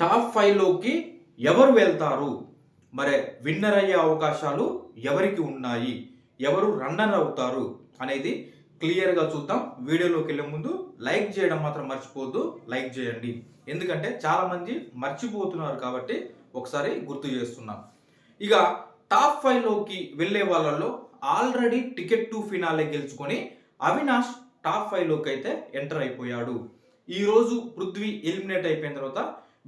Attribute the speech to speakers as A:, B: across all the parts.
A: Top ఫైవ్లోకి ఎవరు వెళ్తారు? మరి విన్నర్ అయ్యే అవకాశాలు ఎవరికి ఉన్నాయి? ఎవరు రన్నర్ అవుతారు? అనేది క్లియర్గా చూద్దాం. వీడియోలోకి వెళ్ళే ముందు లైక్ చేయడం మాత్రం మర్చిపోవద్దు. లైక్ చేయండి. ఎందుకంటే చాలామంది మర్చిపోతున్నారు కాబట్టి ఒకసారి గుర్తు చేస్తున్నాం. ఇక టాప్ ఫైవ్లోకి వెళ్ళే వాళ్ళలో ఆల్రెడీ టికెట్ టు ఫినాలే గెలుచుకొని అవినాష్ టాప్ ఫైవ్లోకి అయితే ఎంటర్ అయిపోయాడు. ఈరోజు పృథ్వీ ఎలిమినేట్ అయిపోయిన తర్వాత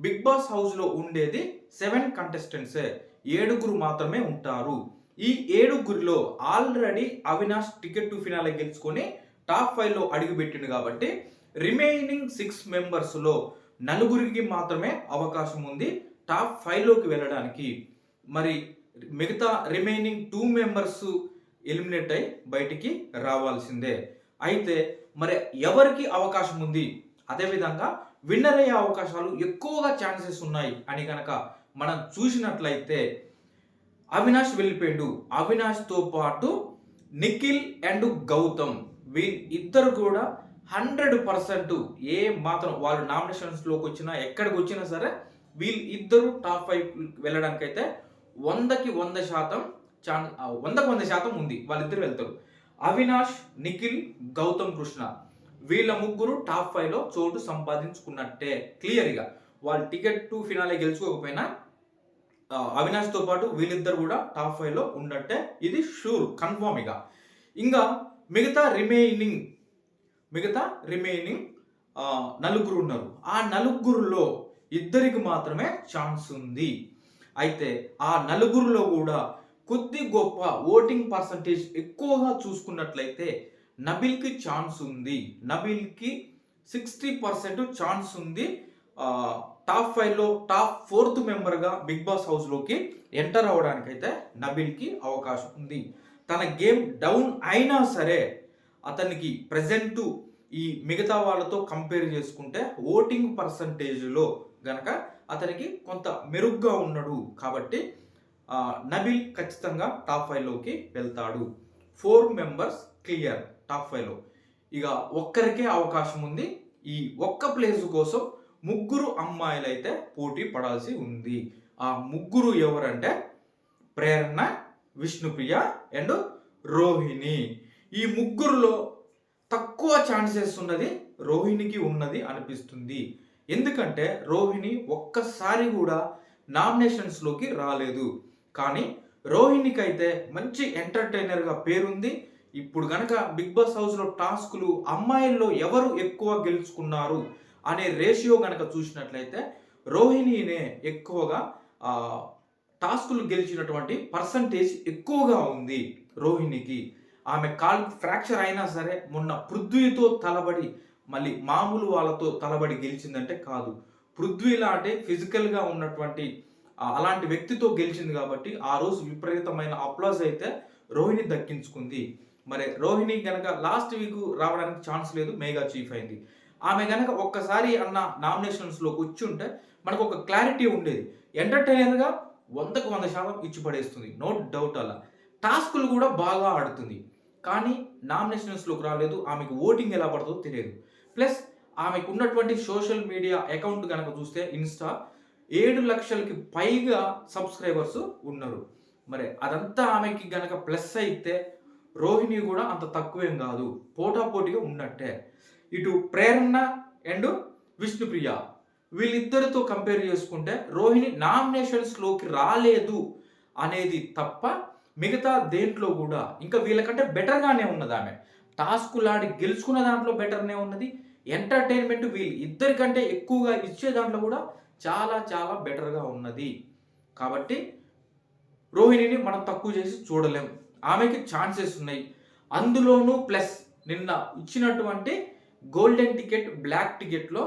A: బిగ్ బాస్ హౌస్లో ఉండేది సెవెన్ కంటెస్టెంట్సే ఏడుగురు మాత్రమే ఉంటారు. ఈ ఏడుగురిలో already Avinash ticket to finale గెలుచుకొని top ఫైవ్లో అడుగుపెట్టిండు కాబట్టి రిమైనింగ్ సిక్స్ మెంబర్స్లో నలుగురికి మాత్రమే అవకాశం ఉంది టాప్ ఫైవ్లోకి వెళ్ళడానికి. మరి మిగతా రిమైనింగ్ టూ మెంబర్స్ ఎలిమినేట్ అయి బయటికి రావాల్సిందే. అయితే మరి ఎవరికి అవకాశం ఉంది? అదేవిధంగా విన్నర్ అయ్యే అవకాశాలు ఎక్కువగా ఛాన్సెస్ ఉన్నాయి అని కనుక మనం చూసినట్లయితే అవినాష్ వెళ్ళిపోయాడు. అవినాష్తో పాటు నిఖిల్ అండ్ గౌతమ్ వీ ఇద్దరు కూడా హండ్రెడ్ పర్సెంట్ ఏ మాత్రం వాళ్ళు నామినేషన్స్లోకి వచ్చినా ఎక్కడికి వచ్చినా సరే వీళ్ళు ఇద్దరు టాప్ ఫైవ్ అయితే వందకి వంద శాతం ఛాన్ వందకి వంద శాతం ఉంది. వాళ్ళిద్దరు వెళ్తారు. అవినాష్ నిఖిల్ గౌతమ్ కృష్ణ. వీళ్ళ ముగ్గురు టాప్ ఫైవ్లో చోటు సంపాదించుకున్నట్టే. క్లియర్గా వాళ్ళు టికెట్ టు ఫినాలే గెలుచుకోకపోయినా అవినాష్తో పాటు వీళ్ళిద్దరు కూడా టాప్ ఫైవ్లో ఉన్నట్టే. ఇది షూర్ కన్ఫామ్ ఇక. ఇంకా మిగతా రిమైనింగ్ మిగతా రిమైనింగ్ నలుగురు ఉన్నారు. ఆ నలుగురులో ఇద్దరికి మాత్రమే ఛాన్స్ ఉంది. అయితే ఆ నలుగురిలో కూడా కొద్ది గొప్ప ఓటింగ్ పర్సంటేజ్ ఎక్కువగా చూసుకున్నట్లయితే నబిల్కి ఛాన్స్ ఉంది. నబిల్కి సిక్స్టీ పర్సెంట్ ఛాన్స్ ఉంది. టాప్ ఫైవ్లో టాప్ ఫోర్త్ మెంబర్గా బిగ్ బాస్ హౌస్లోకి ఎంటర్ అవ్వడానికైతే నబిల్కి అవకాశం ఉంది. తన గేమ్ డౌన్ అయినా సరే అతనికి ప్రజెంట్ ఈ మిగతా వాళ్ళతో కంపేర్ చేసుకుంటే ఓటింగ్ పర్సంటేజ్లో గనక అతనికి కొంత మెరుగ్గా ఉన్నాడు కాబట్టి నబిల్ ఖచ్చితంగా టాప్ ఫైవ్లోకి వెళ్తాడు. Four members clear. టాప్ ఫైవ్లో. ఇక ఒక్కరికే అవకాశం ఉంది. ఈ ఒక్క ప్లేస్ కోసం ముగ్గురు అమ్మాయిలు అయితే పోటీ పడాల్సి ఉంది. ఆ ముగ్గురు ఎవరంటే ప్రేరణ విష్ణుప్రియ అండ్ రోహిణి. ఈ ముగ్గురులో తక్కువ ఛాన్సెస్ ఉన్నది రోహిణికి ఉన్నది అనిపిస్తుంది. ఎందుకంటే రోహిణి ఒక్కసారి కూడా నామినేషన్స్లోకి రాలేదు. కానీ రోహిణికి అయితే మంచి ఎంటర్టైనర్గా పేరుంది. ఇప్పుడు కనుక బిగ్ బాస్ హౌస్లో టాస్కులు అమ్మాయిల్లో ఎవరు ఎక్కువ గెలుచుకున్నారు అనే రేషియో కనుక చూసినట్లయితే రోహిణినే ఎక్కువగా టాస్కులు గెలిచినటువంటి పర్సంటేజ్ ఎక్కువగా ఉంది రోహిణికి. ఆమె కాల్ ఫ్రాక్చర్ అయినా సరే మొన్న పృథ్వీతో తలబడి మళ్ళీ మామూలు వాళ్ళతో తలబడి గెలిచిందంటే కాదు. పృథ్వీ లాంటి ఫిజికల్గా ఉన్నటువంటి అలాంటి వ్యక్తితో గెలిచింది కాబట్టి ఆ రోజు విపరీతమైన అప్లాజ్ అయితే రోహిణి దక్కించుకుంది. మరి రోహిణి గనక లాస్ట్ వీక్ రావడానికి ఛాన్స్ లేదు మేఘా చీఫ్ అయింది. ఆమె గనక ఒక్కసారి అన్న నామినేషన్స్లో కూర్చుంటే మనకు ఒక క్లారిటీ ఉండేది. ఎంటర్టైనర్గా వందకు వంద శాతం ఇచ్చి పడేస్తుంది. నో డౌట్ అలా. టాస్కులు కూడా బాగా ఆడుతుంది. కానీ నామినేషన్స్లోకి రాలేదు ఆమెకు ఓటింగ్ ఎలా పడుతుందో తెలియదు. ప్లస్ ఆమెకు ఉన్నటువంటి సోషల్ మీడియా అకౌంట్ కనుక చూస్తే ఇన్స్టా ఏడు లక్షలకి పైగా సబ్స్క్రైబర్స్ ఉన్నారు. మరి అదంతా ఆమెకి గనక ప్లస్ అయితే రోహిణి కూడా అంత తక్కువేం కాదు. పోటాపోటీగా ఉన్నట్టే. ఇటు ప్రేరణ అండ్ విష్ణుప్రియ. వీళ్ళిద్దరితో కంపేర్ చేసుకుంటే రోహిణి నామినేషన్స్లోకి రాలేదు అనేది తప్ప మిగతా దేంట్లో కూడా. ఇంకా వీళ్ళకంటే బెటర్గానే ఉన్నది ఆమె. టాస్కులాడి గెలుచుకున్న దాంట్లో బెటర్నే ఉన్నది. ఎంటర్టైన్మెంట్ వీళ్ళు ఇద్దరికంటే ఎక్కువగా ఇచ్చే దాంట్లో కూడా చాలా చాలా బెటర్గా ఉన్నది. కాబట్టి రోహిణిని మనం తక్కువ చేసి చూడలేం. ఆమెకి ఛాన్సెస్ ఉన్నాయి. అందులోనూ ప్లస్ నిన్న ఇచ్చినటువంటి గోల్డెన్ టికెట్ బ్లాక్ టికెట్లో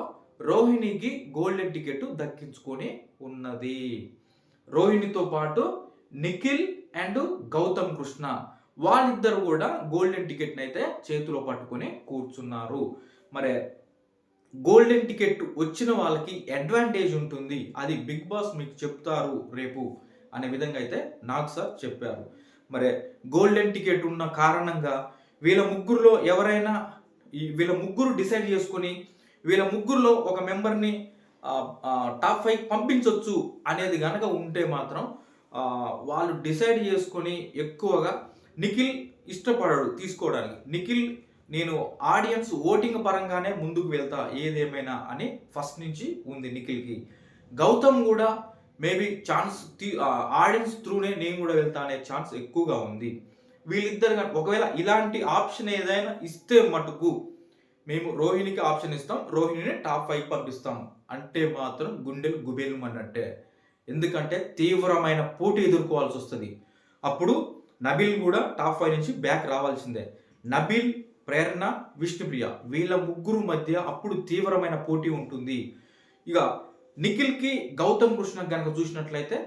A: రోహిణికి గోల్డెన్ టికెట్ దక్కించుకొని ఉన్నది. రోహిణితో పాటు నిఖిల్ అండ్ గౌతమ్ కృష్ణ వాళ్ళిద్దరు కూడా గోల్డెన్ టికెట్ని అయితే చేతిలో పట్టుకొని కూర్చున్నారు. మరి గోల్డెన్ టికెట్ వచ్చిన వాళ్ళకి అడ్వాంటేజ్ ఉంటుంది. అది బిగ్ బాస్ మీకు చెప్తారు రేపు అనే విధంగా అయితే నాగ్ సార్ చెప్పారు. మరి గోల్డెన్ టికెట్ ఉన్న కారణంగా వీళ్ళ ముగ్గురులో ఎవరైనా వీళ్ళ ముగ్గురు డిసైడ్ చేసుకొని వీళ్ళ ముగ్గురులో ఒక మెంబర్ని టాప్ ఫైవ్ పంపించవచ్చు అనేది కనుక ఉంటే మాత్రం వాళ్ళు డిసైడ్ చేసుకొని ఎక్కువగా నిఖిల్ ఇష్టపడడు తీసుకోవడానికి. నిఖిల్ నేను ఆడియన్స్ ఓటింగ్ పరంగానే ముందుకు వెళ్తా ఏదేమైనా అని ఫస్ట్ నుంచి ఉంది నిఖిల్కి. గౌతమ్ కూడా మేబీ ఛాన్స్ ఆడియన్స్ త్రూనే నేను కూడా వెళ్తా అనే ఛాన్స్ ఎక్కువగా ఉంది. వీళ్ళిద్దరు కానీ ఒకవేళ ఇలాంటి ఆప్షన్ ఏదైనా ఇస్తే మటుకు మేము రోహిణికి ఆప్షన్ ఇస్తాం. రోహిణిని టాప్ ఫైవ్ పంపిస్తాం. అంటే మాత్రం గుండెలు గుబేలం అన్నట్టే. ఎందుకంటే తీవ్రమైన పోటీ ఎదుర్కోవాల్సి వస్తుంది. అప్పుడు నబిల్ కూడా టాప్ ఫైవ్ నుంచి బ్యాక్ రావాల్సిందే. నబిల్ ప్రేరణ విష్ణుప్రియ వీళ్ళ ముగ్గురు మధ్య అప్పుడు తీవ్రమైన పోటీ ఉంటుంది. ఇక నిఖిల్కి గౌతమ్ కృష్ణ కనుక చూసినట్లయితే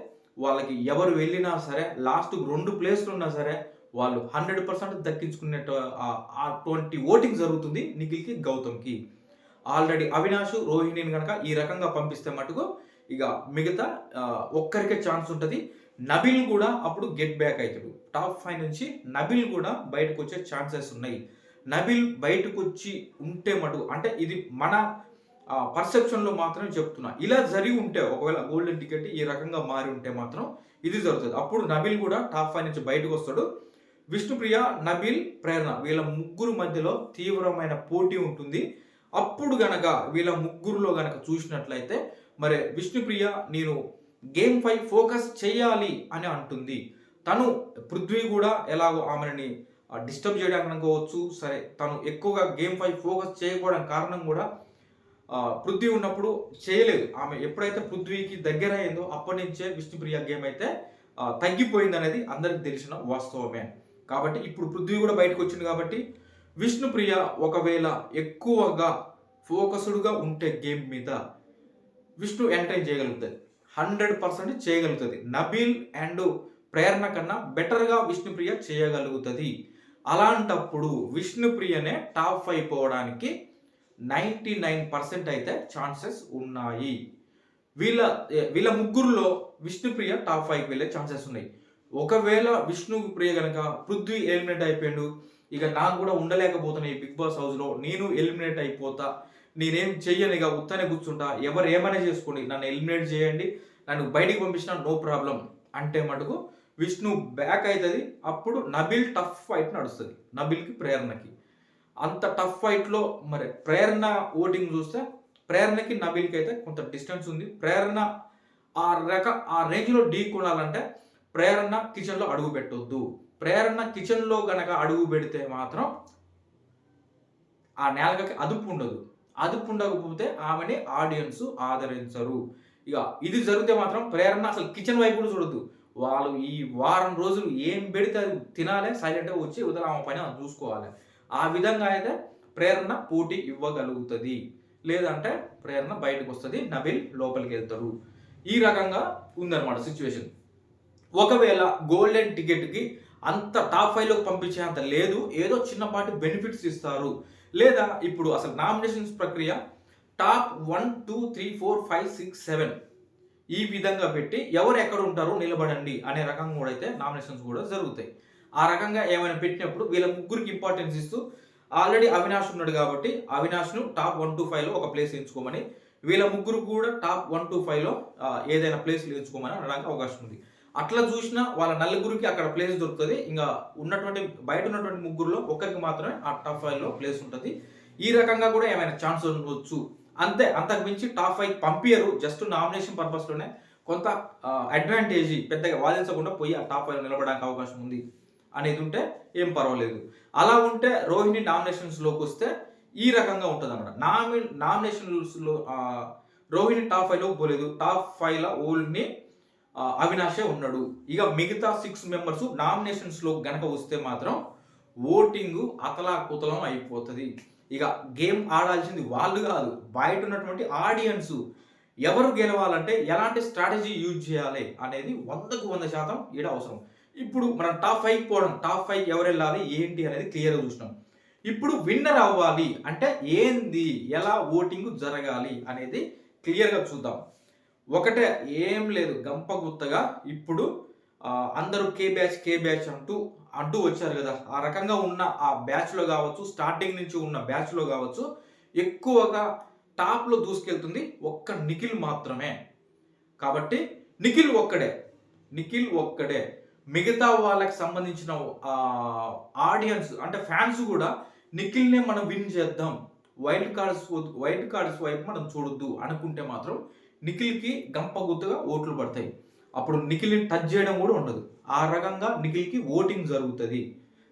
A: వాళ్ళకి ఎవరు వెళ్ళినా సరే లాస్ట్ రెండు ప్లేస్లు ఉన్నా సరే వాళ్ళు హండ్రెడ్ పర్సెంట్ దక్కించుకునే అటువంటి ఓటింగ్ జరుగుతుంది నిఖిల్కి గౌతమ్కి. ఆల్రెడీ అవినాష్ రోహిణిని కనుక ఈ రకంగా పంపిస్తే మటుకు ఇక మిగతా ఒక్కరికే ఛాన్స్ ఉంటుంది. నబిల్ కూడా అప్పుడు గెట్ బ్యాక్ అవుతాడు టాప్ ఫైవ్ నుంచి నబిల్ కూడా బయటకు వచ్చే ఛాన్సెస్ ఉన్నాయి. నబిల్ బయటకు వచ్చి ఉంటే మటుకు అంటే ఇది మన పర్సెప్షన్లో మాత్రమే చెప్తున్నా. ఇలా జరిగి ఉంటే ఒకవేళ గోల్డెన్ టికెట్ ఈ రకంగా మారి ఉంటే మాత్రం ఇది జరుగుతుంది. అప్పుడు నబిల్ కూడా టాప్ ఫైవ్ నుంచి బయటకు వస్తాడు. విష్ణుప్రియ నబిల్ ప్రేరణ వీళ్ళ ముగ్గురు మధ్యలో తీవ్రమైన పోటీ ఉంటుంది. అప్పుడు గనక వీళ్ళ ముగ్గురులో గనక చూసినట్లయితే మరి విష్ణుప్రియ నేను గేమ్ పై ఫోకస్ చేయాలి అని అంటుంది. తను పృథ్వీ కూడా ఎలాగో ఆమెని డిస్టర్బ్ చేయడానికి అనుకోవచ్చు. సరే తను ఎక్కువగా గేమ్ పై ఫోకస్ చేయకపోవడం కారణం కూడా పృథ్వీ ఉన్నప్పుడు చేయలేదు. ఆమె ఎప్పుడైతే పృథ్వీకి దగ్గర అయిందో అప్పటి నుంచే విష్ణుప్రియ గేమ్ అయితే తగ్గిపోయింది అనేది అందరికి తెలిసిన వాస్తవమే. కాబట్టి ఇప్పుడు పృథ్వీ కూడా బయటకు వచ్చింది కాబట్టి విష్ణుప్రియ ఒకవేళ ఎక్కువగా ఫోకస్డ్గా ఉంటే గేమ్ మీద విష్ణు ఎంటర్టైన్ చేయగలుగుతుంది హండ్రెడ్ పర్సెంట్ చేయగలుగుతుంది నబీల్ అండ్ ప్రేరణ కన్నా బెటర్గా విష్ణుప్రియ చేయగలుగుతుంది అలాంటప్పుడు విష్ణుప్రియనే టాప్ అయిపోవడానికి పోవడానికి నైంటీ నైన్ పర్సెంట్ అయితే ఛాన్సెస్ ఉన్నాయి. వీళ్ళ వీళ్ళ ముగ్గురులో విష్ణుప్రియ టాప్ ఫైవ్కి వెళ్ళే ఛాన్సెస్ ఉన్నాయి. ఒకవేళ విష్ణుప్రియ కనుక పృథ్వీ ఎలిమినేట్ అయిపోయాడు ఇక నాకు కూడా ఉండలేకపోతున్నా ఈ బిగ్ బాస్ హౌస్లో నేను ఎలిమినేట్ అయిపోతా నేనేం చెయ్యను ఇక ఉత్తనే కూర్చుంటా ఎవరు ఏమైనా చేసుకోండి నన్ను ఎలిమినేట్ చేయండి నన్ను బయటికి పంపించినా నో ప్రాబ్లం అంటే మటుకు విష్ణు బ్యాక్ అవుతుంది అప్పుడు నబిల్ టఫ్ ఫైట్ నడుస్తుంది నబిల్కి ప్రేరణకి. అంత టఫ్ ఫైట్లో మరి ప్రేరణ ఓటింగ్ చూస్తే ప్రేరణకి నబిల్కి అయితే కొంత డిస్టెన్స్ ఉంది. ప్రేరణ ఆ రక ఆ రేంజ్లో ఢీ కొనాలంటే ప్రేరణ కిచెన్లో అడుగు పెట్టొద్దు. ప్రేరణ కిచెన్లో గనక అడుగు పెడితే మాత్రం ఆ నేలకి అదుపు ఉండదు. అదుపు ఉండకపోతే ఆమెని ఆడియన్స్ ఆదరించరు. ఇక ఇది జరిగితే మాత్రం ప్రేరణ అసలు కిచెన్ వైపు కూడా చూడద్దు. వాళ్ళు ఈ వారం రోజులు ఏం పెడితే అది తినాలి సైలెంట్గా వచ్చి ఉదయం ఆమె పైన చూసుకోవాలి. ఆ విధంగా అయితే ప్రేరణ పోటీ ఇవ్వగలుగుతుంది. లేదంటే ప్రేరణ బయటకు వస్తుంది నబిల్ లోపలికి వెళ్తారు ఈ రకంగా ఉందన్నమాట సిచ్యువేషన్. ఒకవేళ గోల్డెన్ టికెట్కి అంత టాప్ ఫైవ్లోకి పంపించే అంత లేదు. ఏదో చిన్నపాటి బెనిఫిట్స్ ఇస్తారు. లేదా ఇప్పుడు అసలు నామినేషన్స్ ప్రక్రియ top one two three four five six seven ఈ విధంగా పెట్టి ఎవరు ఎక్కడ ఉంటారో నిలబడండి అనే రకంగా కూడా అయితే నామినేషన్స్ కూడా జరుగుతాయి. ఆ రకంగా ఏమైనా పెట్టినప్పుడు వీళ్ళ ముగ్గురికి ఇంపార్టెన్స్ ఇస్తూ ఆల్రెడీ అవినాష్ ఉన్నాడు కాబట్టి అవినాష్ను టాప్ వన్ టూ ఫైవ్లో ఒక ప్లేస్ ఎంచుకోమని వీళ్ళ ముగ్గురు కూడా టాప్ వన్ టూ ఫైవ్లో ఏదైనా ప్లేస్ ఎంచుకోమని అనడానికి అవకాశం ఉంది. అట్లా చూసినా వాళ్ళ నలుగురికి అక్కడ ప్లేస్ దొరుకుతుంది. ఇంకా ఉన్నటువంటి బయట ఉన్నటువంటి ముగ్గురులో ఒక్కరికి మాత్రమే ఆ టాప్ ఫైవ్లో ప్లేస్ ఉంటుంది. ఈ రకంగా కూడా ఏమైనా ఛాన్స్ ఉండవచ్చు అంతే అంతకు మించి టాప్ ఫైవ్ పంపించరు జస్ట్ నామినేషన్ పర్పస్లోనే కొంత అడ్వాంటేజ్ పెద్దగా వాదించకుండా పోయి ఆ టాప్ ఫైవ్ నిలబడడానికి అవకాశం ఉంది. అనేది ఉంటే ఏం పర్వాలేదు. అలా ఉంటే రోహిణి నామినేషన్స్లోకి వస్తే ఈ రకంగా ఉంటుంది అనమాట నామి నామినేషన్స్లో రోహిణి టాప్ ఫైవ్లో పోలేదు. టాప్ ఫైవ్లో ఓల్డ్ని అవినాషే ఉన్నాడు. ఇక మిగతా సిక్స్ మెంబర్స్ నామినేషన్స్లో గనక వస్తే మాత్రం ఓటింగ్ అతలా కుతలం అయిపోతుంది. ఇక గేమ్ ఆడాల్సింది వాళ్ళు కాదు బయట ఉన్నటువంటి ఆడియన్స్ ఎవరు గెలవాలంటే ఎలాంటి స్ట్రాటజీ యూజ్ చేయాలి అనేది వందకు వంద శాతం ఈడ అవసరం. ఇప్పుడు మనం టాప్ ఫైవ్ పోవడం టాప్ ఫైవ్ ఎవరు వెళ్ళాలి ఏంటి అనేది క్లియర్గా చూసినాం. ఇప్పుడు విన్నర్ అవ్వాలి అంటే ఏంది ఎలా ఓటింగ్ జరగాలి అనేది క్లియర్గా చూద్దాం. ఒకటే ఏం లేదు గంప గుత్తగా ఇప్పుడు అందరూ కే బ్యాచ్ కే బ్యాచ్ అంటూ అంటూ వచ్చారు కదా. ఆ రకంగా ఉన్న ఆ బ్యాచ్లో కావచ్చు స్టార్టింగ్ నుంచి ఉన్న బ్యాచ్లో కావచ్చు ఎక్కువగా టాప్లో దూసుకెళ్తుంది ఒక్క నిఖిల్ మాత్రమే. కాబట్టి నిఖిల్ ఒక్కడే నిఖిల్ ఒక్కడే. మిగతా వాళ్ళకి సంబంధించిన ఆడియన్స్ అంటే ఫ్యాన్స్ కూడా నిఖిల్నే మనం విన్ చేద్దాం. వైల్డ్ కార్డ్స్ వైల్డ్ కార్డ్స్ వైపు మనం చూడొద్దు అనుకుంటే మాత్రం నిఖిల్కి గంపగుత్తుగా ఓట్లు పడతాయి. అప్పుడు నిఖిల్ని టచ్ చేయడం కూడా ఉండదు. ఆ రకంగా నిఖిల్కి ఓటింగ్ జరుగుతుంది.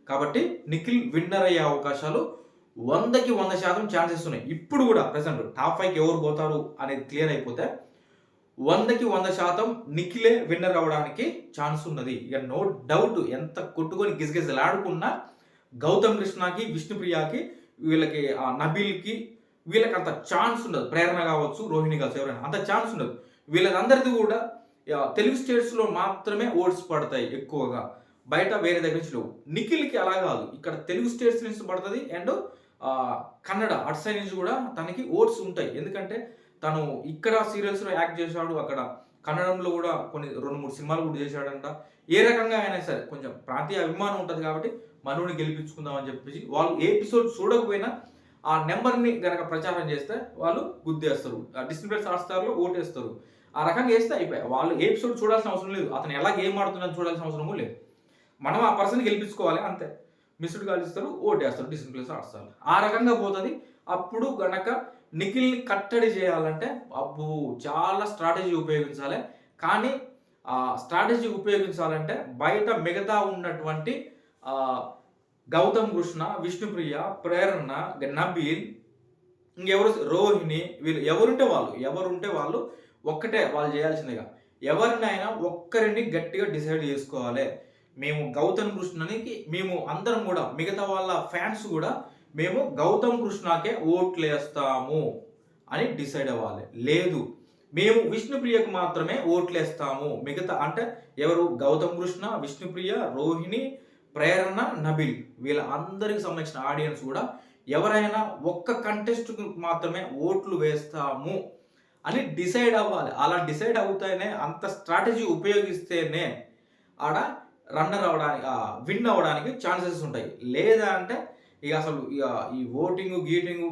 A: కాబట్టి నిఖిల్ విన్నర్ అయ్యే అవకాశాలు వందకి వంద శాతం ఛాన్సెస్ ఉన్నాయి. ఇప్పుడు కూడా ప్రజెంట్ టాప్ ఫైవ్కి ఎవరు పోతారు అనేది క్లియర్ అయిపోతే వందకి వంద శాతం నిఖిలే విన్నర్ అవ్వడానికి ఛాన్స్ ఉన్నది. ఇక నో డౌట్ ఎంత కొట్టుకొని గిజగిజలాడుకున్నా గౌతమ్ కృష్ణకి విష్ణుప్రియకి వీళ్ళకి ఆ నబీల్కి వీళ్ళకి అంత ఛాన్స్ ఉండదు. ప్రేరణ కావచ్చు రోహిణి కావచ్చు ఎవరైనా అంత ఛాన్స్ ఉండదు. వీళ్ళందరిది కూడా తెలుగు స్టేట్స్లో మాత్రమే ఓట్స్ పడతాయి ఎక్కువగా. బయట వేరే దగ్గర నుంచి లేవు. నిఖిల్కి అలా కాదు. ఇక్కడ తెలుగు స్టేట్స్ నుంచి పడుతుంది. అండ్ కన్నడ అటు సైడ్ నుంచి కూడా తనకి ఓట్స్ ఉంటాయి. ఎందుకంటే తను ఇక్కడ సీరియల్స్లో యాక్ట్ చేశాడు అక్కడ కన్నడంలో కూడా కొన్ని రెండు మూడు సినిమాలు కూడా చేశాడంట. ఏ రకంగా అయినా సరే కొంచెం ప్రాంతీయ అభిమానం ఉంటుంది కాబట్టి మనవుని గెలిపించుకుందాం అని చెప్పేసి వాళ్ళు ఏ ఎపిసోడ్ చూడకపోయినా ఆ నెంబర్ని గనక ప్రచారం చేస్తే వాళ్ళు గుద్దేస్తారు. ఆ డిస్నీ హాట్స్టార్లో ఓటేస్తారు. ఆ రకంగా వేస్తే అయిపోయాయి వాళ్ళు ఏ ఎపిసోడ్ చూడాల్సిన అవసరం లేదు. అతను ఎలా గేమ్ ఆడుతున్నాడని చూడాల్సిన అవసరం లేదు. మనం ఆ పర్సన్ గెలిపించుకోవాలి అంతే. మిస్డ్ కాల్ ఇస్తారు ఓటేస్తారు డిస్ట్రిబ్యూటర్స్ ప్లస్ ఆ రకంగా పోతుంది. అప్పుడు గనక నిఖిల్ని కట్టడి చేయాలంటే అబ్బు చాలా స్ట్రాటజీ ఉపయోగించాలి. కానీ ఆ స్ట్రాటజీ ఉపయోగించాలంటే బయట మిగతా ఉన్నటువంటి గౌతమ్ కృష్ణ విష్ణుప్రియ ప్రేరణ నబీల్ ఇంకెవరు రోహిణి వీళ్ళు ఎవరుంటే వాళ్ళు ఎవరుంటే వాళ్ళు ఒక్కటే వాళ్ళు చేయాల్సిందిగా. ఎవరినైనా ఒక్కరిని గట్టిగా డిసైడ్ చేసుకోవాలి. మేము గౌతమ్ కృష్ణనికి మేము అందరం కూడా మిగతా వాళ్ళ ఫ్యాన్స్ కూడా మేము గౌతమ్ కృష్ణకే ఓట్లు వేస్తాము అని డిసైడ్ అవ్వాలి. లేదు మేము విష్ణుప్రియకు మాత్రమే ఓట్లు వేస్తాము మిగతా అంటే ఎవరు? గౌతమ్ కృష్ణ విష్ణుప్రియ రోహిణి ప్రేరణ నబిల్. వీళ్ళ అందరికి సంబంధించిన ఆడియన్స్ కూడా ఎవరైనా ఒక్క కంటెస్ట్కు మాత్రమే ఓట్లు వేస్తాము అని డిసైడ్ అవ్వాలి. అలా డిసైడ్ అవుతానే అంత స్ట్రాటజీ ఉపయోగిస్తేనే ఆడ రన్నర్ అవడానికి విన్ అవ్వడానికి ఛాన్సెస్ ఉంటాయి. లేదా అంటే ఇక అసలు ఇక ఈ ఓటింగ్ గీటింగ్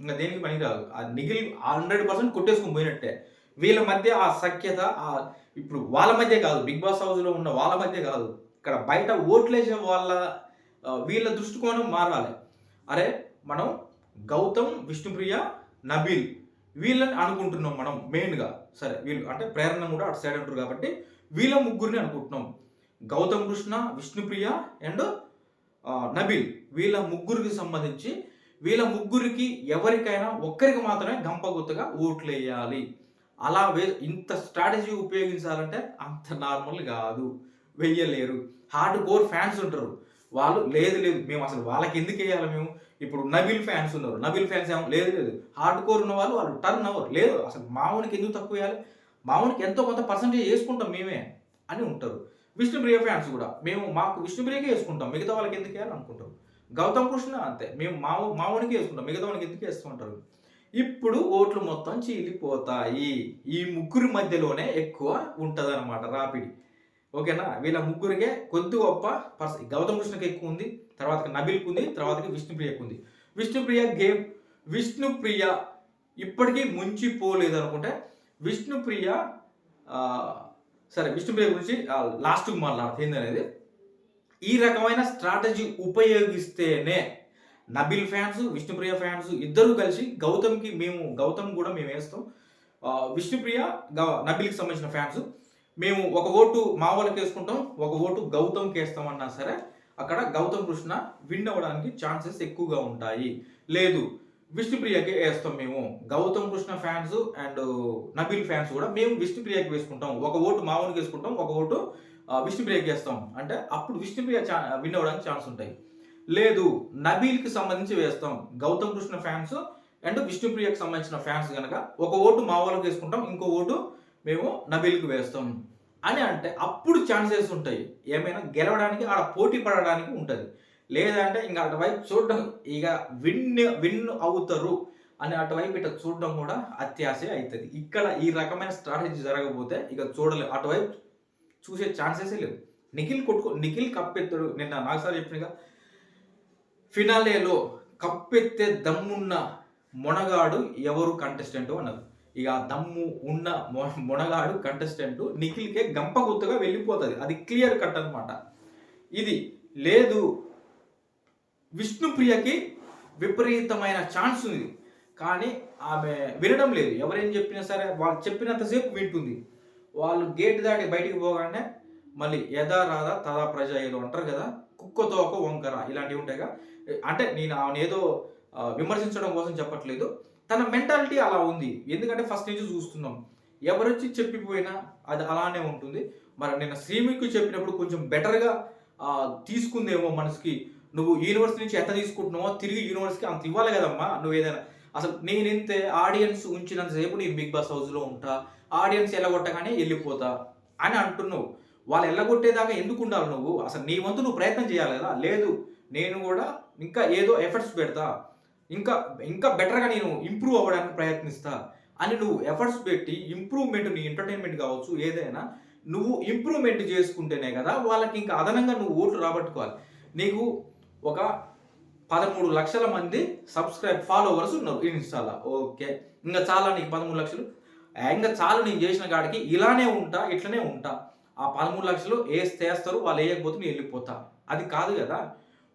A: ఇంకా దేనికి పనికిరాదు ఆ నిగిలి హండ్రెడ్ పర్సెంట్ కొట్టేసుకుని పోయినట్టే. వీళ్ళ మధ్య ఆ సఖ్యత ఆ ఇప్పుడు వాళ్ళ మధ్య కాదు బిగ్ బాస్ హౌస్లో ఉన్న వాళ్ళ మధ్య కాదు. ఇక్కడ బయట ఓట్లేసే వాళ్ళ వీళ్ళ దృష్టికోణం మారాలి. అరే మనం గౌతమ్ విష్ణుప్రియ నబీల్ వీళ్ళని అనుకుంటున్నాం మనం మెయిన్గా సరే వీళ్ళు అంటే ప్రేరణ కూడా అటు సైడ్ అంటారు కాబట్టి వీళ్ళ ముగ్గురిని అనుకుంటున్నాం. గౌతమ్ కృష్ణ విష్ణుప్రియ అండ్ నబీల్ వీళ్ళ ముగ్గురికి సంబంధించి వీళ్ళ ముగ్గురికి ఎవరికైనా ఒక్కరికి మాత్రమే గంపగుత్తగా ఓట్లు వేయాలి అలా వే ఇంత స్ట్రాటజీ ఉపయోగించాలంటే అంత నార్మల్ కాదు. వెయ్యలేరు. హార్డ్ కోర్ ఫ్యాన్స్ ఉంటారు. వాళ్ళు లేదు లేదు మేము అసలు వాళ్ళకి ఎందుకు వేయాలి మేము? ఇప్పుడు నబిల్ ఫ్యాన్స్ ఉన్నారు. నబిల్ ఫ్యాన్స్ ఏమో లేదు లేదు హార్డ్ కోర్ ఉన్న వాళ్ళు వాళ్ళు టర్న్ అవ్వరు. లేదు అసలు మామూలుకి ఎందుకు తక్కువ వేయాలి? మామూలుకి ఎంతో కొంత పర్సంటేజ్ వేసుకుంటాం మేమే అని ఉంటారు. విష్ణుప్రియ ఫ్యాన్స్ కూడా. మేము మాకు విష్ణుప్రియకే వేసుకుంటాం. మిగతా వాళ్ళకి ఎందుకు వేయాలి అనుకుంటారు? గౌతమ్ కృష్ణ అంతే. మేము మావు మావునికి వేసుకుంటాం. మిగతా వాళ్ళకి ఎందుకు వేస్తుంటారు? ఇప్పుడు ఓట్లు మొత్తం చీలిపోతాయి. ఈ ముగ్గురి మధ్యలోనే ఎక్కువ ఉంటుంది అనమాట రాపిడి. ఓకేనా? వీళ్ళ ముగ్గురికే కొద్ది గొప్ప పర్స గౌతమ్ కృష్ణకి ఎక్కువ ఉంది తర్వాత నబిల్కి ఉంది తర్వాత విష్ణుప్రియకు ఉంది. విష్ణుప్రియ గేమ్ విష్ణుప్రియ ఇప్పటికీ ముంచిపోలేదు అనుకుంటే విష్ణుప్రియ సరే విష్ణుప్రియ గురించి లాస్ట్కి మాట్లాడుతుంది ఏందనేది? ఈ రకమైన స్ట్రాటజీ ఉపయోగిస్తేనే నబిల్ ఫ్యాన్స్ విష్ణుప్రియ ఫ్యాన్స్ ఇద్దరు కలిసి గౌతమ్కి మేము గౌతమ్ కూడా మేము వేస్తాం. విష్ణుప్రియ నబిల్కి సంబంధించిన ఫ్యాన్స్. మేము ఒక ఓటు మా వాళ్ళకి వేసుకుంటాం ఒక ఓటు గౌతమ్కి వేస్తామన్నా సరే అక్కడ గౌతమ్ కృష్ణ విన్ అవ్వడానికి ఛాన్సెస్ ఎక్కువగా ఉంటాయి. లేదు విష్ణుప్రియకి వేస్తాం మేము. Gautham Krishna fans and Nabeel fans కూడా మేము విష్ణుప్రియకి వేసుకుంటాం. ఒక ఓటు మావునికి వేసుకుంటాం ఒక ఓటు విష్ణుప్రియకి వేస్తాం. అంటే అప్పుడు విష్ణుప్రియ ఛా విన్ అవ్వడానికి ఛాన్స్ ఉంటాయి. లేదు నబీల్కి సంబంధించి వేస్తాం. గౌతమ్ కృష్ణ ఫ్యాన్స్ అండ్ విష్ణుప్రియకి సంబంధించిన ఫ్యాన్స్ కనుక ఒక ఓటు మా వాళ్ళకి వేసుకుంటాం ఇంకో ఓటు మేము నబీల్కి వేస్తాం. అని అంటే అప్పుడు ఛాన్సెస్ ఉంటాయి. ఏమైనా గెలవడానికి ఆడ పోటీ పడడానికి ఉంటుంది. లేదంటే ఇంకా అటువైపు చూడడం ఇక విన్ విన్ అవుతారు అని అటువైపు ఇట్లా చూడడం కూడా అత్యాశ అవుతుంది ఇక్కడ ఈ రకమైన స్ట్రాటజీ జరగకపోతే ఇక చూడలేము అటువైపు చూసే ఛాన్సెస్ లేవు. నిఖిల్ కొట్టుకో నిఖిల్ కప్పెత్తాడు. నిన్న నాకు సార్ చెప్పినగా ఫినాలేలో కప్పెత్తే దమ్మున్న మొనగాడు ఎవరు కంటెస్టెంట్ అన్నారు ఇక ఆ దమ్ము ఉన్న మొ- మొనగాడు కంటెస్టెంట్ నిఖిల్కే గంప గుర్తుగా వెళ్ళిపోతుంది. అది క్లియర్ కట్ అనమాట ఇది లేదు విష్ణుప్రియకి విపరీతమైన ఛాన్స్ ఉంది. కానీ ఆమె వినడం లేదు. ఎవరేం చెప్పినా సరే వాళ్ళు చెప్పినంతసేపు వింటుంది. వాళ్ళు గేట్ దాటి బయటికి పోగానే మళ్ళీ యథా రాధా తదా ప్రజ ఏదో అంటారు కదా కుక్కతో ఒక వంకర ఇలాంటివి ఉంటాయిగా. అంటే నేను ఆమెను ఏదో విమర్శించడం కోసం చెప్పట్లేదు. తన మెంటాలిటీ అలా ఉంది. ఎందుకంటే ఫస్ట్ నుంచి చూస్తున్నాం. ఎవరొచ్చి చెప్పిపోయినా అది అలానే ఉంటుంది. మరి నేను శ్రీమికు చెప్పినప్పుడు కొంచెం బెటర్గా తీసుకుందేమో మనసుకి నువ్వు యూనివర్స్ నుంచి ఎంత తీసుకుంటున్నావో తిరిగి యూనివర్స్కి అంత ఇవ్వాలి కదమ్మా. నువ్వు ఏదైనా అసలు నేను ఇంతే ఆడియన్స్ ఉంచినంతసేపు నేను బిగ్ బాస్ హౌస్లో ఉంటా ఆడియన్స్ ఎల్లగొట్టగానే వెళ్ళిపోతా అని అంటున్నావు. వాళ్ళు ఎల్లగొట్టేదాకా ఎందుకు ఉండాలి నువ్వు? అసలు నీ వంతు నువ్వు ప్రయత్నం చేయాలి కదా? లేదు నేను కూడా ఇంకా ఏదో ఎఫర్ట్స్ పెడతా. ఇంకా ఇంకా బెటర్గా నేను ఇంప్రూవ్ అవ్వడానికి ప్రయత్నిస్తా అని నువ్వు ఎఫర్ట్స్ పెట్టి ఇంప్రూవ్మెంట్ నీ ఎంటర్టైన్మెంట్ కావచ్చు ఏదైనా నువ్వు ఇంప్రూవ్మెంట్ చేసుకుంటేనే కదా వాళ్ళకి ఇంకా అదనంగా నువ్వు ఓట్లు రాబట్టుకోవాలి. నీకు ఒక పదమూడు లక్షల మంది సబ్స్క్రైబ్ ఫాలోవర్స్ ఉన్నారు ఇన్స్టాలో. ఓకే. ఇంకా చాలా నీకు పదమూడు లక్షలు. ఇంకా చాలు నేను చేసిన కాడికి ఇలానే ఉంటా ఇట్లనే ఉంటా. ఆ పదమూడు లక్షలు వేస్తేస్తారు వాళ్ళు వేయకపోతే నేను వెళ్ళిపోతా. అది కాదు కదా.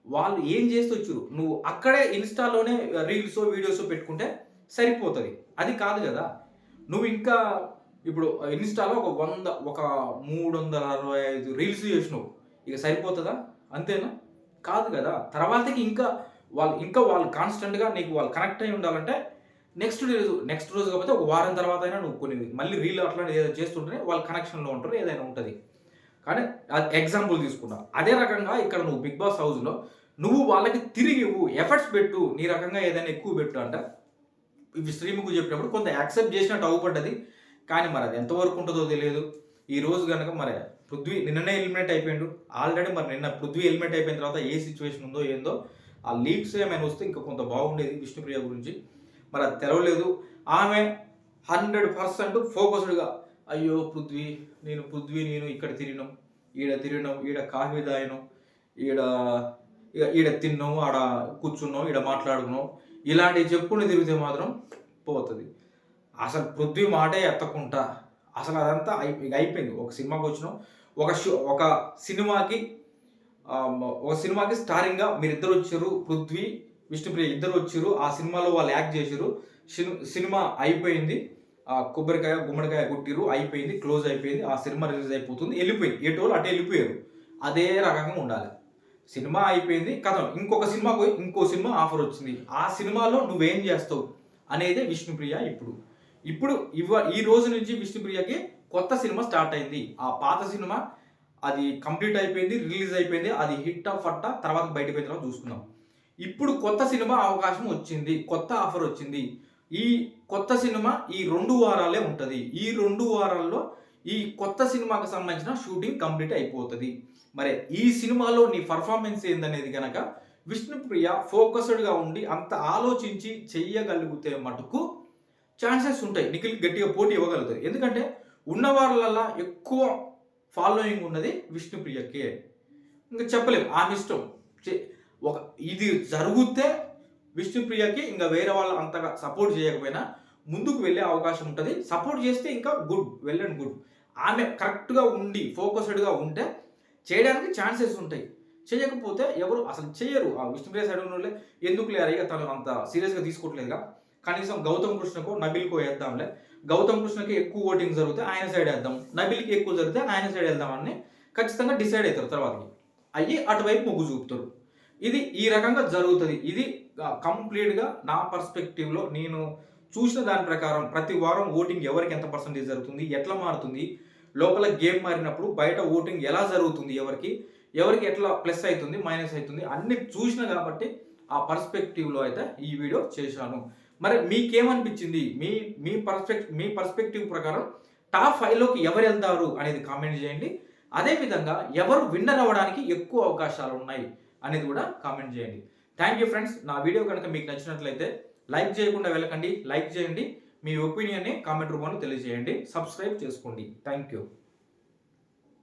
A: వాళ్ళు ఏం చేస్తూ వచ్చారు? నువ్వు అక్కడే ఇన్స్టాలోనే రీల్స్ వీడియోస్ పెట్టుకుంటే సరిపోతుంది. అది కాదు కదా. నువ్వు ఇంకా ఇప్పుడు ఇన్స్టాలో ఒక వంద ఒక మూడు వందల అరవై ఐదు రీల్స్ చేసినావు. ఇక సరిపోతుందా? అంతేనా? కాదు కదా? తర్వాతకి ఇంకా వాళ్ళు ఇంకా వాళ్ళు కాన్స్టెంట్గా నీకు వాళ్ళు కనెక్ట్ అయి ఉండాలంటే నెక్స్ట్ రోజు నెక్స్ట్ రోజు కాకపోతే ఒక వారం తర్వాత అయినా నువ్వు కొన్ని మళ్ళీ రీల్ అట్లా ఏదో చేస్తుంటేనే వాళ్ళు కనెక్షన్లో ఉంటారు ఏదైనా ఉంటుంది. కానీ ఎగ్జాంపుల్ తీసుకుంటా. అదే రకంగా ఇక్కడ నువ్వు బిగ్ బాస్ హౌస్లో నువ్వు వాళ్ళకి తిరిగి ఇవ్వు ఎఫర్ట్స్ పెట్టు నీ రకంగా ఏదైనా ఎక్కువ పెట్టు అంటే. ఇవి శ్రీముఖు చెప్పినప్పుడు కొంత యాక్సెప్ట్ చేసినట్టు అవ్వబడ్డది కానీ మరి అది ఎంతవరకు ఉంటుందో తెలియదు. ఈ రోజు కనుక మరి పృథ్వీ నిన్ననే ఎలిమినేట్ అయిపోయాడు. ఆల్రెడీ మరి నిన్న పృథ్వీ ఎలిమినేట్ అయిపోయిన తర్వాత ఏ సిచ్యువేషన్ ఉందో ఏందో ఆ లీక్స్ ఏమైనా వస్తే ఇంకా కొంత బాగుండేది విష్ణుప్రియ గురించి. మరి అది తెలవలేదు ఆమె హండ్రెడ్ పర్సెంట్ ఫోకస్డ్గా అయ్యో పృథ్వీ నేను పృథ్వీ నేను ఇక్కడ తిరిగినాం. ఈడ తిరిగినాం ఈడ కాఫీ తాగినాం. ఈడ ఇక ఈడ తిన్నాం ఆడ కూర్చున్నాం ఈడ మాట్లాడుకున్నాం. ఇలాంటివి చెప్పుకుని తిరిగితే మాత్రం పోతుంది. అసలు పృథ్వీ మాటే ఎత్తకుండా అసలు అదంతా అయి- ఇక అయిపోయింది. ఒక సినిమాకి వచ్చినాం. ఒక షో ఒక సినిమాకి ఒక సినిమాకి స్టారింగ్గా మీరిద్దరు వచ్చారు. పృథ్వీ విష్ణుప్రియ ఇద్దరు వచ్చారు. ఆ సినిమాలో వాళ్ళు యాక్ట్ చేశారు. సినిమా అయిపోయింది. కొబ్బరికాయ గుమ్మడికాయ కొట్టిరు. అయిపోయింది. క్లోజ్ అయిపోయింది. ఆ సినిమా రిలీజ్ అయిపోతుంది. వెళ్ళిపోయింది. ఎటు వాళ్ళు అటు వెళ్ళిపోయారు. అదే రకంగా ఉండాలి. సినిమా అయిపోయింది. కథ. ఇంకొక సినిమా పోయి ఇంకో సినిమా ఆఫర్ వచ్చింది. ఆ సినిమాలో నువ్వేం చేస్తావు? అనేది విష్ణుప్రియ ఇప్పుడు. ఇప్పుడు ఇవ ఈ రోజు నుంచి విష్ణుప్రియకి కొత్త సినిమా స్టార్ట్ అయింది. ఆ పాత సినిమా అది కంప్లీట్ అయిపోయింది రిలీజ్ అయిపోయింది అది హిట్ ఆఫ్ ఫట్టా తర్వాత బయటపోయిన తర్వాత చూసుకుందాం. ఇప్పుడు కొత్త సినిమా అవకాశం వచ్చింది కొత్త ఆఫర్ వచ్చింది. ఈ కొత్త సినిమా ఈ రెండు వారాలే ఉంటుంది. ఈ రెండు వారాల్లో ఈ కొత్త సినిమాకి సంబంధించిన షూటింగ్ కంప్లీట్ అయిపోతుంది. మరి ఈ సినిమాలో నీ పర్ఫార్మెన్స్ ఏందనేది కనుక విష్ణుప్రియ ఫోకస్డ్గా ఉండి అంత ఆలోచించి చెయ్యగలిగితే మటుకు ఛాన్సెస్ ఉంటాయి. నిఖిల్ గట్టిగా పోటీ ఇవ్వగలుగుతారు ఎందుకంటే ఉన్న వాళ్ళల్లో ఎక్కువ ఫాలోయింగ్ ఉన్నది విష్ణుప్రియకే. ఇంకా చెప్పలేము ఆమె ఇష్టం. ఒక ఇది జరిగితే విష్ణుప్రియకి ఇంకా వేరే వాళ్ళు అంతగా సపోర్ట్ చేయకపోయినా ముందుకు వెళ్ళే అవకాశం ఉంటుంది. సపోర్ట్ చేస్తే ఇంకా గుడ్ వెల్ అండ్ గుడ్ ఆమె కరెక్ట్గా ఉండి ఫోకస్డ్గా ఉంటే చేయడానికి ఛాన్సెస్ ఉంటాయి. చేయకపోతే ఎవరు అసలు చేయరు. ఆ విష్ణుప్రియ సైడ్ ఉన్న ఎందుకు లేరు ఇక తను అంత సీరియస్గా తీసుకోవట్లేదుగా. కనీసం గౌతమ్ కృష్ణకో నబిల్కో వేద్దాంలే. గౌతమ్ కృష్ణకి ఎక్కువ ఓటింగ్ జరిగితే ఆయన సైడ్ వేద్దాం నబిల్కి ఎక్కువ జరిగితే ఆయన సైడ్ వెళ్దామని ఖచ్చితంగా డిసైడ్ అవుతారు తర్వాతకి. అయ్యి అటువైపు మొగ్గు చూపుతారు. ఇది ఈ రకంగా జరుగుతుంది. ఇది కంప్లీట్గా నా పర్స్పెక్టివ్లో నేను చూసిన దాని ప్రకారం ప్రతి వారం ఓటింగ్ ఎవరికి ఎంత పర్సంటేజ్ జరుగుతుంది ఎట్లా మారుతుంది లోపల గేమ్ మారినప్పుడు బయట ఓటింగ్ ఎలా జరుగుతుంది ఎవరికి ఎవరికి ఎట్లా ప్లస్ అవుతుంది మైనస్ అవుతుంది అన్ని చూసిన కాబట్టి ఆ పర్స్పెక్టివ్లో అయితే ఈ వీడియో చేశాను. మరి మీకేమనిపించింది? మీ మీ పర్స్పెక్ట్ మీ పర్స్పెక్టివ్ ప్రకారం టాప్ ఫైవ్లోకి ఎవరు వెళ్తారు అనేది కామెంట్ చేయండి. అదేవిధంగా ఎవరు విన్నర్ అవ్వడానికి ఎక్కువ అవకాశాలు ఉన్నాయి అనేది కూడా కామెంట్ చేయండి. థ్యాంక్ యూ ఫ్రెండ్స్ నా వీడియో కనుక మీకు నచ్చినట్లయితే లైక్ చేయకుండా వెళ్ళకండి. లైక్ చేయండి. మీ ఒపీనియన్ని కామెంట్ రూపంలో తెలియజేయండి. సబ్స్క్రైబ్ చేసుకోండి. Thank you